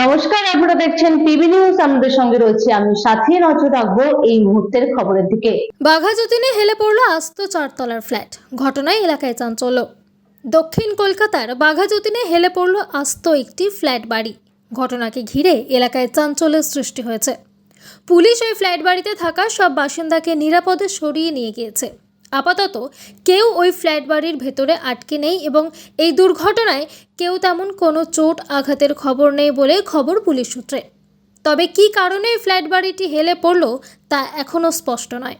নমস্কার, আপনারা দেখছেন টিভি নিউজ, আমাদের সঙ্গে রয়েছে আমি সাথী নজর রাখব এই মুহূর্তের খবরের দিকে। বাঘাযতীনে হেলে পড়ল আস্ত চারতলার ফ্ল্যাট। ঘটনায় এলাকায় চাঞ্চল্য। দক্ষিণ কলকাতার বাঘাযতীনে হেলে পড়ল আস্ত একটি ফ্ল্যাট বাড়ি। ঘটনাকে ঘিরে এলাকায় চাঞ্চল্যের সৃষ্টি হয়েছে। পুলিশ ওই ফ্ল্যাট বাড়িতে থাকা সব বাসিন্দাকে নিরাপদে সরিয়ে নিয়ে গিয়েছে। আপাতত কেউ ওই ফ্ল্যাট বাড়ির ভেতরে আটকে নেই এবং এই দুর্ঘটনায় কেউ তেমন কোনো চোট আঘাতের খবর নেই বলে খবর পুলিশ সূত্রে। তবে কী কারণে ফ্ল্যাট বাড়িটি হেলে পড়ল তা এখনও স্পষ্ট নয়।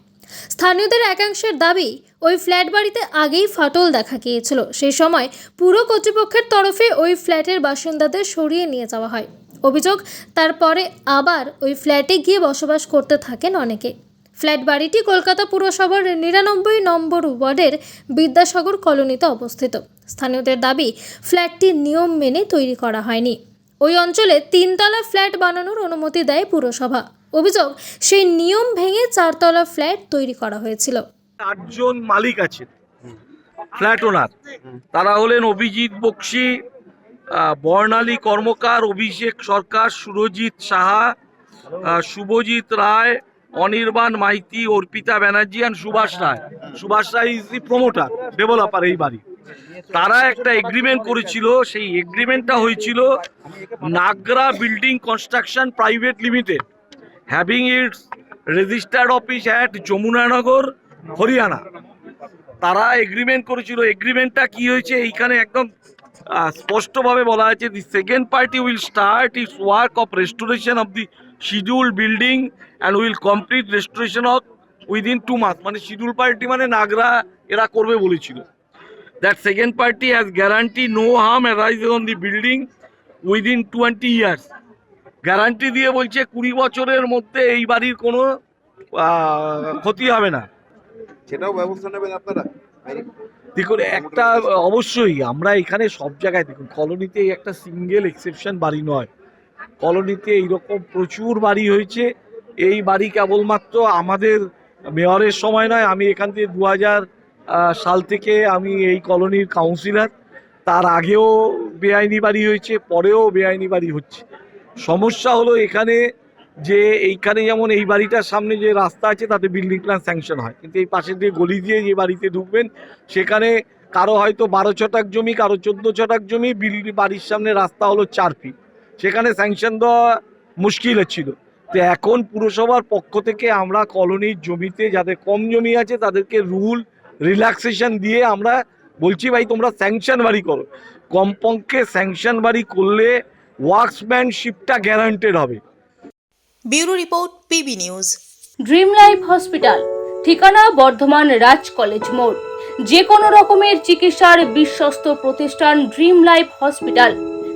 স্থানীয়দের একাংশের দাবি, ওই ফ্ল্যাট বাড়িতে আগেই ফাটল দেখা গিয়েছিল। সেই সময় পুরো কর্তৃপক্ষের তরফে ওই ফ্ল্যাটের বাসিন্দাদের সরিয়ে নিয়ে যাওয়া হয়। অভিযোগ, তারপরে আবার ওই ফ্ল্যাটে গিয়ে বসবাস করতে থাকেন অনেকে। ফ্ল্যাট বাড়িটি কলকাতা পুরসভার নিরানব্বই নম্বর ওয়ার্ডের বিদ্যাসাগর কলোনিতে অবস্থিত। স্থানীয়দের দাবি ফ্ল্যাটটি নিয়ম মেনে তৈরি করা হয়নি। ওই অঞ্চলে তিনতলা ফ্ল্যাট বানানোর অনুমতি দেয় পুরসভা। অভিযোগ সেই নিয়ম ভেঙে চারতলা ফ্ল্যাট তৈরি করা হয়েছিল। আটজন মালিক আছে ফ্ল্যাট ওনার। তারা হলেন Abhijit Bakshi Barnali Karmakar Abhishek Sarkar Surajit Saha Shubhajit Roy Anirban Maiti, Arpita Banerjee and Subhash Roy. Subhash Roy is the promoter developer এই বাড়ি। তারা একটা এগ্রিমেন্ট করেছিল, সেই এগ্রিমেন্টটা হয়েছিল Nagra building construction private limited having its registered office at Yamunanagar Haryana. তারা agreement করেছিল। এগ্রিমেন্টটা কি হয়েছে? এইখানে একদম স্পষ্টভাবে বলা আছে the second party will start its work of restoration of the schedule building and will complete restoration of within two মাস মানে শিডিউল পার্টি মানে নাগরা এরা করবে বলেছিল। That second party has guarantee no harm arise on the building within twenty years guarantee দিয়ে বলছে কুড়ি বছরের মধ্যে এই বাড়ির কোনো ক্ষতি হবে না। সেটাও ব্যবস্থা নেবেন আপনারা। দেখুন একটা অবশ্যই আমরা এখানে সব জায়গায় দেখুন কলোনিতে একটা সিঙ্গেল এক্সেপশন বাড়ি নয়। কলোনিতে এইরকম প্রচুর বাড়ি হয়েছে। এই বাড়ি কেবলমাত্র আমাদের মেয়রের সময় নয়, আমি এখান থেকে দু হাজার সাল থেকে আমি এই কলোনির কাউন্সিলর। তার আগেও বেআইনি বাড়ি হয়েছে, পরেও বেআইনি বাড়ি হচ্ছে। সমস্যা হলো এখানে যে এইখানে যেমন এই বাড়িটার সামনে যে রাস্তা আছে, তাতে বিল্ডিং প্ল্যান স্যাংশন হয়। কিন্তু এই পাশে দিয়ে গলি দিয়ে যে বাড়িতে ঢুকবেন, সেখানে কারও হয়তো বারো ছটাক জমি, কারও চোদ্দ ছটাক জমি, বিল্ডিং বাড়ির সামনে রাস্তা হলো চার ফিট সেখানে স্যাংশন দেওয়া মুশকিল হচ্ছিল। তো এখন পুরসভার পক্ষ থেকে আমরা কলোনির জমিতে যাদের কম জমি আছে তাদেরকে রুল রিল্যাক্সেশন দিয়ে আমরা বলছি ভাই তোমরা স্যাংশন বাড়ি করো। কমপক্ষে স্যাংশন বাড়ি করলে ওয়ার্কসম্যানশিপটা গ্যারান্টেড হবে। Bureau report PB news. Dream life hospital ঠিকানা বর্ধমান রাজ কলেজ মোড়। যে কোনো রকমের চিকিৎসার বিশ্বস্ত প্রতিষ্ঠান ড্রিম লাইফ হসপিটাল।